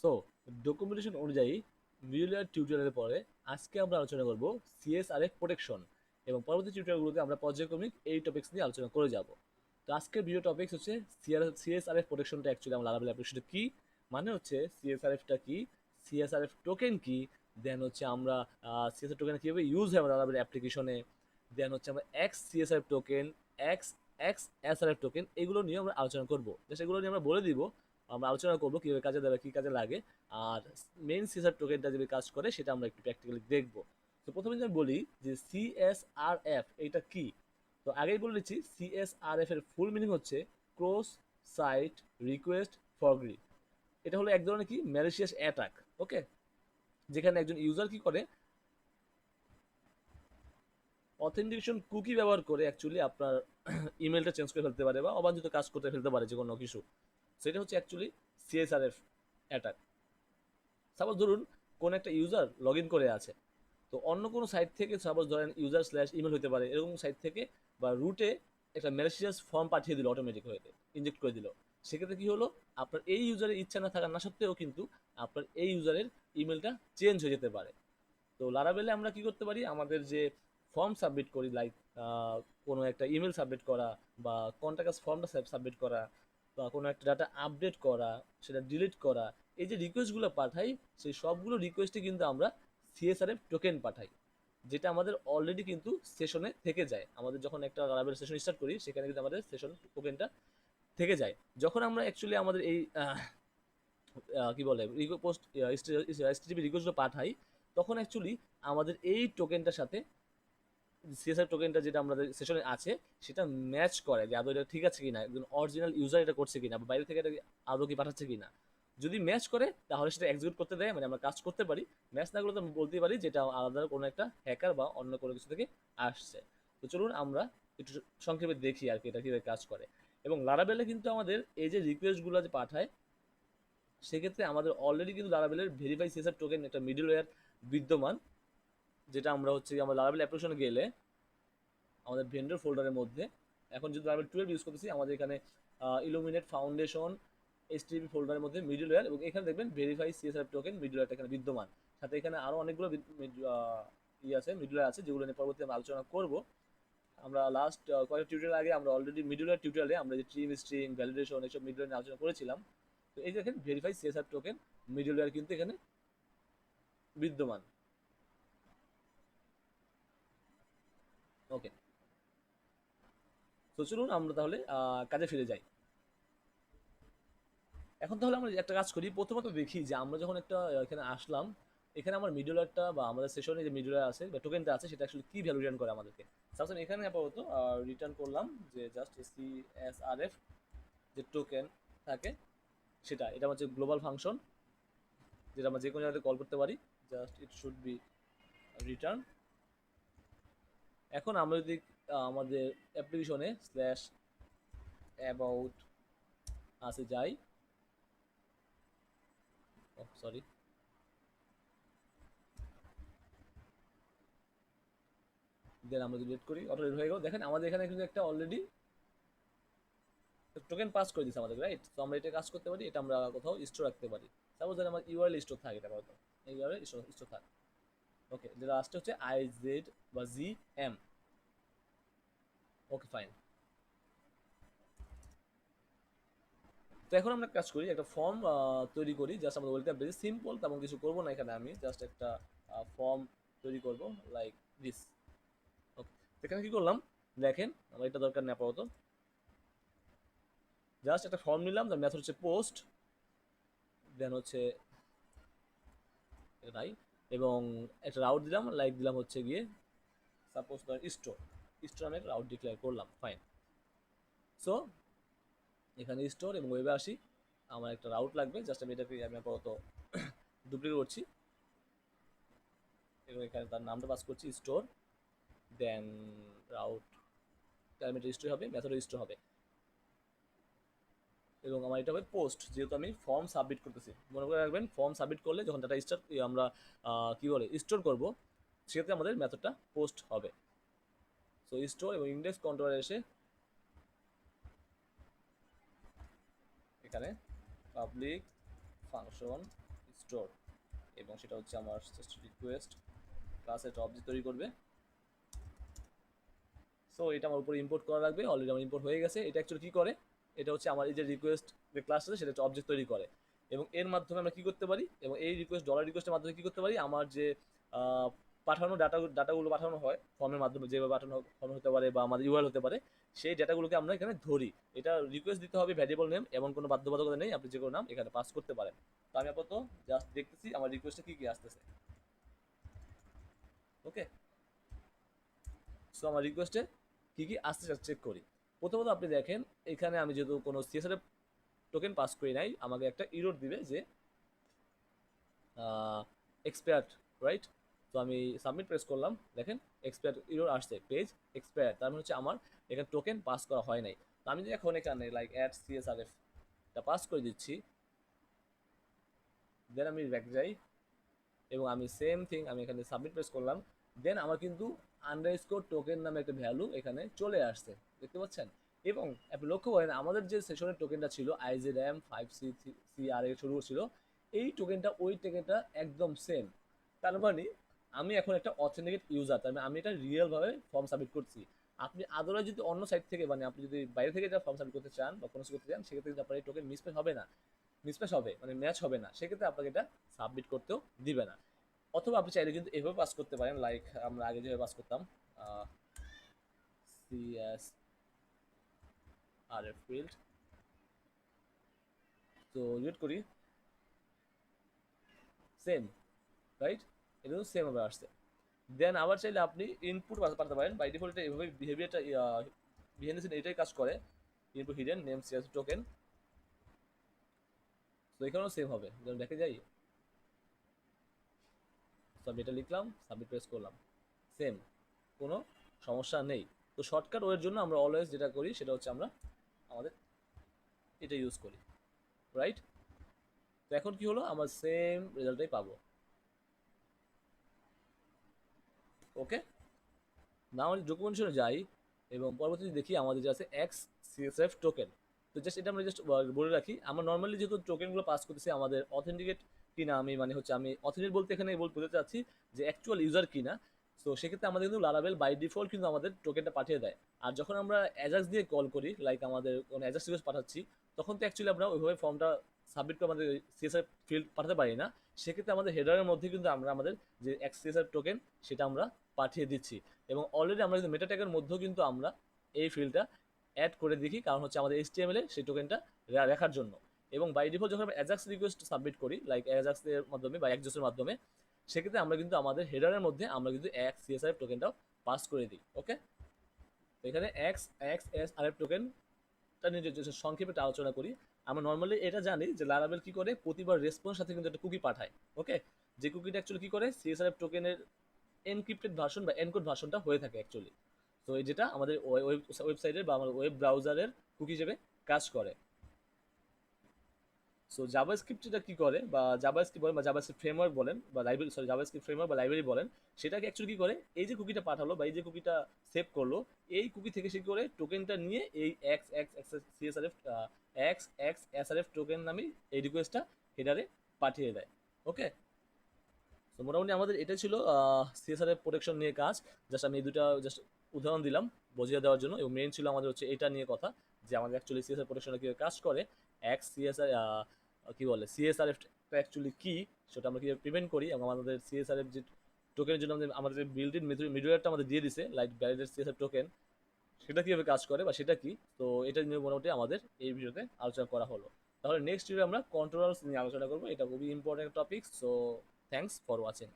So documentation অনুযায়ী middleware টিউটোরিয়ালের পরে আজকে আমরা আলোচনা করব সিএসআরএফ প্রোটেকশন এবং পরবর্তী টিউটোরিয়ালগুলোতে আমরা পর্যায়ক্রমিক এই টপিক্স নিয়ে আলোচনা করে যাব। তো আজকের ভিডিও টপিক্স হচ্ছে সিএসআরএফ প্রোটেকশনটা অ্যাকচুয়ালি আমরা লারাবেল অ্যাপ্লিকেশনটা কী? মানে হচ্ছে সিএসআরএফটা কি? সিএসআরএফ টোকেন কি? দেন হচ্ছে আমরা সিএসআর টোকেন কীভাবে ইউজ হয় আমরা অ্যাপ্লিকেশনে দেন হচ্ছে আমরা X CSRF token X X SRF token এগুলো নিয়ে আমরা আলোচনা করব। জাস্ট এগুলো নিয়ে আমরা বলে দিব। আমরা আলোচনা করব কীভাবে কাজে দেবে কী কাজে লাগে। আর মেইন সিএসআর টোকেনটা যেভাবে কাজ করে, সেটা আমরা একটু প্র্যাকটিক্যালি দেখব। তো প্রথমে যদি বলি যে সিএসআরএফ এটা কি? তো আগেই বলে দিচ্ছি সিএসআরএফ এর ফুল মিনিং হচ্ছে ক্রস সাইট রিকোয়েস্ট ফরগ্রি এটা হলো এক ধরনের কি? ম্যালিশিয়াস অ্যাটাক ওকে যেখানে একজন ইউজার কি করে? অথেন্টিকেশন কুকি ব্যবহার করে অ্যাকচুয়ালি আপনার ইমেলটা চেঞ্জ করে ফেলতে পারে বা অবাঞ্ছিত কাজ করতে ফেলতে পারে যে কোনো কিছু। সেটা হচ্ছে অ্যাকচুয়ালি সিএসআরএফ অ্যাটাক সাপোজ ধরুন, কোন একটা ইউজার লগ ইন করে আছে, তো অন্য কোনো সাইট থেকে সাপোজ ধরেন ইউজার স্ল্যাশ ইমেল হতে পারে, এরকম সাইট থেকে বা রুটে একটা ম্যালেশিয়াস ফর্ম পাঠিয়ে দিল অটোমেটিক হয়ে ইনজেক্ট করে দিল। সেক্ষেত্রে কি হলো? আপনার এই ইউজারের ইচ্ছা না থাকা না সত্ত্বেও কিন্তু আপনার এই ইউজারের ইমেলটা চেঞ্জ হয়ে যেতে পারে। তো লারাবেলে আমরা কি করতে পারি? আমাদের যে ফর্ম সাবমিট করি লাইক কোনো একটা ইমেল সাবমিট করা বা কন্ট্যাক্ট ফর্মটা সাবমিট করা বা কোনো একটা ডাটা আপডেট করা সেটা ডিলিট করা এই যে রিকোয়েস্টগুলো পাঠাই সেই সবগুলো রিকোয়েস্টে কিন্তু আমরা সিএসআরএফ টোকেন পাঠাই যেটা আমাদের অলরেডি কিন্তু সেশনে থেকে যায় আমাদের যখন একটা লারাবেল সেশন স্টার্ট করি সেখানে কিন্তু আমাদের সেশন টোকেনটা থেকে যায় যখন আমরা অ্যাকচুয়ালি আমাদের এই কি বলে পোস্ট রিকোয়েস্টগুলো পাঠাই তখন অ্যাকচুয়ালি আমাদের এই টোকেনটার সাথে সিএসআর টোকেনটা যেটা আমাদের সেশনে আছে, সেটা ম্যাচ করে যে আদৌ এটা ঠিক আছে কিনা, একজন অরিজিনাল ইউজার এটা করছে কিনা, বা বাইরে থেকে এটা আদৌ কি পাঠাচ্ছে কিনা। যদি ম্যাচ করে, তাহলে সেটা এক্সিকিউট করতে দেয় মানে আমরা কাজ করতে পারি। ম্যাচ না করলে তো বলতেই পারি যেটা আলাদা কোনো একটা হ্যাকার বা অন্য কোনো কিছু থেকে আসছে। তো চলুন আমরা একটু সংক্ষেপে দেখি আর কি এটা কীভাবে কাজ করে। এবং লারাবেলে কিন্তু আমাদের এই যে রিকোয়েস্টগুলো যে পাঠায়, সেক্ষেত্রে আমাদের অলরেডি কিন্তু লারাবেলের ভেরিফাই সিএসআর টোকেন একটা মিডল ওয়ার বিদ্যমান। যেটা আমরা হচ্ছে আমরা লারাবেল অ্যাপ্লিকেশনে গেলে আমাদের ভেন্ডর ফোল্ডারের মধ্যে, এখন যদি লারাবেল টুয়েলভ ইউজ করতেছি, আমাদের এখানে ইলুমিনেট ফাউন্ডেশন এস এইচটিপি ফোল্ডারের মধ্যে মিডল ওয়্যার এবং এখানে দেখবেন ভেরিফাই সিএসআর টোকেন মিডল ওয়্যারটা এখানে বিদ্যমান। সাথে এখানে আরও অনেকগুলো ইয়ে আছে মিডল ওয়্যার আছে, যেগুলো নিয়ে পরবর্তী আমরা আলোচনা করব। আমরা লাস্ট কয়েকটা টিউটোরিয়াল আগে আমরা অলরেডি মিডল ওয়্যার টিউটোরিয়ালে আমরা যে ট্রিম স্ট্রিং ভ্যালিডেশন এইসব মিডল নিয়ে আলোচনা করেছিলাম। তো এই দেখেন verify CSR token middleware কিন্তু এখানে বিদ্যমান। ওকে তো চলুন আমরা তাহলে কাজে ফিরে যাই। এখন তাহলে আমরা একটা কাজ করি। প্রথমত দেখি যে আমরা যখন একটা এখানে আসলাম, এখানে আমার মিডলারটা বা আমাদের সেশনে যে মিডলার আছে বা টোকেনটা আছে, সেটা আসলে কী ভ্যালু রিটার্ন করে আমাদেরকে? সাপোজ এখানে আপাতত রিটার্ন করলাম যে just C S R F যে টোকেন থাকে, সেটা, এটা হচ্ছে গ্লোবাল ফাংশন যেটা আমরা যে কোনো জায়গাতে কল করতে পারি। Just it should be return এখন আমরা যদি আমাদের অ্যাপ্লিকেশনে স্ল্যাশ অ্যাবাউট আসে যাই। সরি দেন আমরা রেড করি অটো হয়ে গেল। দেখেন, আমাদের এখানে কিন্তু একটা অলরেডি টোকেন পাস করে দিচ্ছে আমাদের রাইট তো আমরা এটা কাজ করতে পারি, এটা আমরা কোথাও স্টোর রাখতে পারি। সাপোজ ধরেন আমার ইউআরএল স্টোর থাকে, এটা এই ইউআরএল স্টোর স্টোর থাকে। ওকে যেটা লাস্টে হচ্ছে আই জেড বা জি এম ওকে ফাইন তো এখন আমরা কাজ করি, একটা ফর্ম তৈরি করি জাস্ট আমাদের ওয়েলকাম পেজ সিম্পল তেমন কিছু করব না এখানে আমি জাস্ট একটা ফর্ম তৈরি করব লাইক দিস ওকে এখানে কি করলাম? দেখেন, আমার এটা দরকার নেই আপাতত। জাস্ট একটা ফর্ম নিলাম, তার মেথড হচ্ছে পোস্ট দেন হচ্ছে রাই এবং একটা রাউট দিলাম লাইক দিলাম হচ্ছে গিয়ে সাপোজ ধর স্টোর স্টোর আমি একটা রাউট ডিক্লেয়ার করলাম ফাইন সো এখানে স্টোর এবং ওয়েবে আসি, আমার একটা রাউট লাগবে জাস্ট আমি এটাকে, আমি আপাতত ডুপ্লিকেট করছি। এবং এখানে তার নামটা পাস করছি store then route parameter store হবে মেথড স্টোর হবে। এবং আমার এটা হবে পোস্ট যেহেতু আমি ফর্ম সাবমিট করতেছি। মনে করে রাখবেন ফর্ম সাবমিট করলে যখন ডাটা স্টার আমরা কী বলে স্টোর করব, সেক্ষেত্রে আমাদের মেথডটা পোস্ট হবে। সো স্টোর এবং ইন্ডেক্স কন্ট্রোলার এসে এখানে পাবলিক ফাংশন স্টোর এবং সেটা হচ্ছে আমার রিকোয়েস্ট ক্লাস একটা অবজেক্ট তৈরি করবে। সো এটা আমার উপরে ইম্পোর্ট করা লাগবে অলরেডি আমার ইম্পোর্ট হয়ে গেছে। এটা অ্যাকচুয়ালি কী করে? এটা হচ্ছে আমার এই যে রিকোয়েস্ট যে ক্লাস আছে, সেটা হচ্ছে অবজেক্ট তৈরি করে। এবং এর মাধ্যমে আমরা কী করতে পারি? এবং এই রিকোয়েস্ট ডলার রিকোয়েস্টের মাধ্যমে কী করতে পারি? আমার যে পাঠানো ডাটা ডাটাগুলো পাঠানো হয় ফর্মের মাধ্যমে যেভাবে পাঠানো ফর্ম হতে পারে বা আমাদের ইউআর হতে পারে, সেই ডাটাগুলোকে আমরা এখানে ধরি। এটা রিকোয়েস্ট দিতে হবে ভ্যারিয়েবল নেম এমন কোনো বাধ্যবাধকতা নেই, আপনি যে কোনো নাম এখানে পাস করতে পারেন। তো আমি আপাতত জাস্ট দেখতেছি আমার রিকোয়েস্টে কী কী আসতেছে। ওকে সো আমার রিকোয়েস্টে কী কী আসতে চেক করি। প্রথমত আপনি দেখেন, এখানে আমি যেহেতু কোনো সিএসআর টোকেন পাস করি নাই, আমাকে একটা ইরোড দিবে যে এক্সপায়ার্ড রাইট তো আমি সাবমিট প্রেস করলাম, দেখেন এক্সপায়ার ইরোর আসছে পেজ এক্সপায়ার তার মানে হচ্ছে আমার এখানে টোকেন পাস করা হয় নাই। তো আমি এখন এখানে লাইক অ্যাড সিএসআরএফ টা পাস করে দিচ্ছি দেন আমি ব্যাক যাই, এবং আমি সেম থিং আমি এখানে সাবমিট প্রেস করলাম দেন আমার কিন্তু আন্ডারস্কোর টোকেন নামে একটা ভ্যালু এখানে চলে আসছে, দেখতে পাচ্ছেন? এবং আপনি লক্ষ্য করেন, আমাদের যে সেশনের টোকেনটা ছিল I Z M five C C R এ শুরু ছিল এই টোকেনটা ওই টোকেনটা একদম সেম তার মানে আমি এখন একটা অথেন্টিকেট ইউজার তার মানে আমি এটা রিয়েলভাবে ফর্ম সাবমিট করছি। আপনি আদরে যদি অন্য সাইড থেকে মানে আপনি যদি বাইরে থেকে যা ফর্ম সাবমিট করতে চান বা কোনো করতে চান, সেক্ষেত্রে কিন্তু আপনার এই টোকেন মিসপ্লেস হবে না। মিসপ্লেস হবে মানে ম্যাচ হবে না। সেক্ষেত্রে আপনাকে এটা সাবমিট করতেও দিবে না। অথবা আপনি চাইলে কিন্তু এভাবে পাস করতে পারেন লাইক আমরা আগে যেভাবে পাস করতাম সিএস আর এফ ফিল্ড তো রিড করি। সেম রাইট এটা সেম ভাবে আসছে। দেন আবার চাইলে আপনি ইনপুট পাঠাতে পারেন। বাই ডিফল্ট এভাবে বিহেভিয়ারটা বিহেভিয়ার এটাই কাজ করে। Input hidden name CS token তো এখানেও সেম হবে। দেখে যাই এটা লিখলাম সাবমিট প্রেস করলাম। সেম কোনো সমস্যা নেই। তো শর্টকাট ওয়ের জন্য আমরা অলওয়েজ যেটা করি, সেটা হচ্ছে আমরা আমাদের এটা ইউজ করি রাইট তো এখন কি হলো? আমার সেম রেজাল্টটাই পাবো। ওকে না আমাদের ডকুমেন্টেশনে যাই এবং পরবর্তীতে দেখি আমাদের যে আছে এক্স সিএসএফ টোকেন তো জাস্ট এটা আমরা জাস্ট বলে রাখি, আমরা নর্মালি যেহেতু টোকেনগুলো পাস করতেছি, আমাদের অথেন্টিকেট কিনা আমি মানে হচ্ছে আমি অথেন্টিক বলতে এখানে বলতে চাচ্ছি যে অ্যাকচুয়াল ইউজার কিনা। তো সেক্ষেত্রে আমাদের কিন্তু লারাবেল বাই ডিফল্ট কিন্তু আমাদের টোকেনটা পাঠিয়ে দেয়। আর যখন আমরা অ্যাজাক্স দিয়ে কল করি লাইক আমাদের কোনো অ্যাজাক্স রিকোয়েস্ট পাঠাচ্ছি, তখন তো অ্যাকচুয়ালি আমরা ওইভাবে ফর্মটা সাবমিট করে আমাদের সিএসআর ফিল্ড পাঠাতে পারি না। সেক্ষেত্রে আমাদের হেডারের মধ্যে কিন্তু আমরা আমাদের যে এক্স সিএসআর টোকেন সেটা আমরা পাঠিয়ে দিচ্ছি। এবং অলরেডি আমরা কিন্তু মেটা ট্যাগের মধ্যেও কিন্তু আমরা এই ফিল্ডটা অ্যাড করে দেখি, কারণ হচ্ছে আমাদের এইচটিএমএল এ সেই টোকেনটা রাখার জন্য। এবং বাই ডিফল্ট যখন আমরা অ্যাজাক্স রিকোয়েস্ট সাবমিট করি লাইক অ্যাজাক্সের মাধ্যমে বা একজোসের মাধ্যমে, সেক্ষেত্রে আমরা কিন্তু আমাদের হেডারের মধ্যে আমরা কিন্তু এক সিএসআর টোকেনটাও পাস করে দিই ওকে এখানে X X S R F টোকেনটা নিয়ে সংক্ষেপে আলোচনা করি, আমরা নর্মালি এটা জানি যে লারাবেল কি করে প্রতিবার রেসপন্স সাথে কিন্তু একটা কুকি পাঠায় ওকে যে কুকিটা অ্যাকচুয়ালি কি করে? সিএসআর টোকেনের এনক্রিপ্টেড ভার্সন বা এনকোড ভার্সনটা হয়ে থাকে অ্যাকচুয়ালি তো এই যেটা আমাদের ওয়েবসাইটের বা আমার ওয়েব ব্রাউজারের কুকি হিসেবে কাজ করে। সো জাভা যেটা কি করে? বা জাভা স্ক্রিপ্ট বলেন বা জাভা স্ক্রিপ্ট ফ্রেমওয়ার্ক বলেন বা library sorry Java script framework বা লাইব্রেরি বলেন, সেটাকে অ্যাকচুয়ালি কি করে? এই যে কুকিটা পাঠালো বা এই যে কুকিটা সেভ করল, এই কুকি থেকে সে করে? টোকেনটা নিয়ে এই X X X CSRF X X SRF token নামে এই রিকোয়েস্টটা হেডারে পাঠিয়ে দেয়। ওকে তো মোটামুটি আমাদের এটা ছিল সিএসআরএফ প্রোটেকশন নিয়ে কাজ। জাস্ট আমি এই দুটা জাস্ট উদাহরণ দিলাম বুঝিয়ে দেওয়ার জন্য। এবং মেন ছিল আমাদের হচ্ছে এটা নিয়ে কথা, যে আমাদের অ্যাকচুয়ালি সিএসআর প্রোটেকশনে কীভাবে কাজ করে? এক্স সিএসআর কি বলে সিএসআরএফ অ্যাকচুয়ালি কি সেটা আমরা কীভাবে প্রিভেন্ট করি এবং আমাদের সিএসআরএফ যে টোকেনের জন্য আমাদের যে বিল্ড ইন মিডিয়ারটা আমাদের দিয়ে দিছে লাইক ভ্যালিডেড সিএসআর টোকেন সেটা কীভাবে কাজ করে বা সেটা কি? তো এটা নিয়ে মোটামুটি আমাদের এই ভিডিওতে আলোচনা করা হলো। তাহলে নেক্সট ভিডিও আমরা কন্ট্রোলার্স নিয়ে আলোচনা করব, এটা খুবই important topic so thanks for watching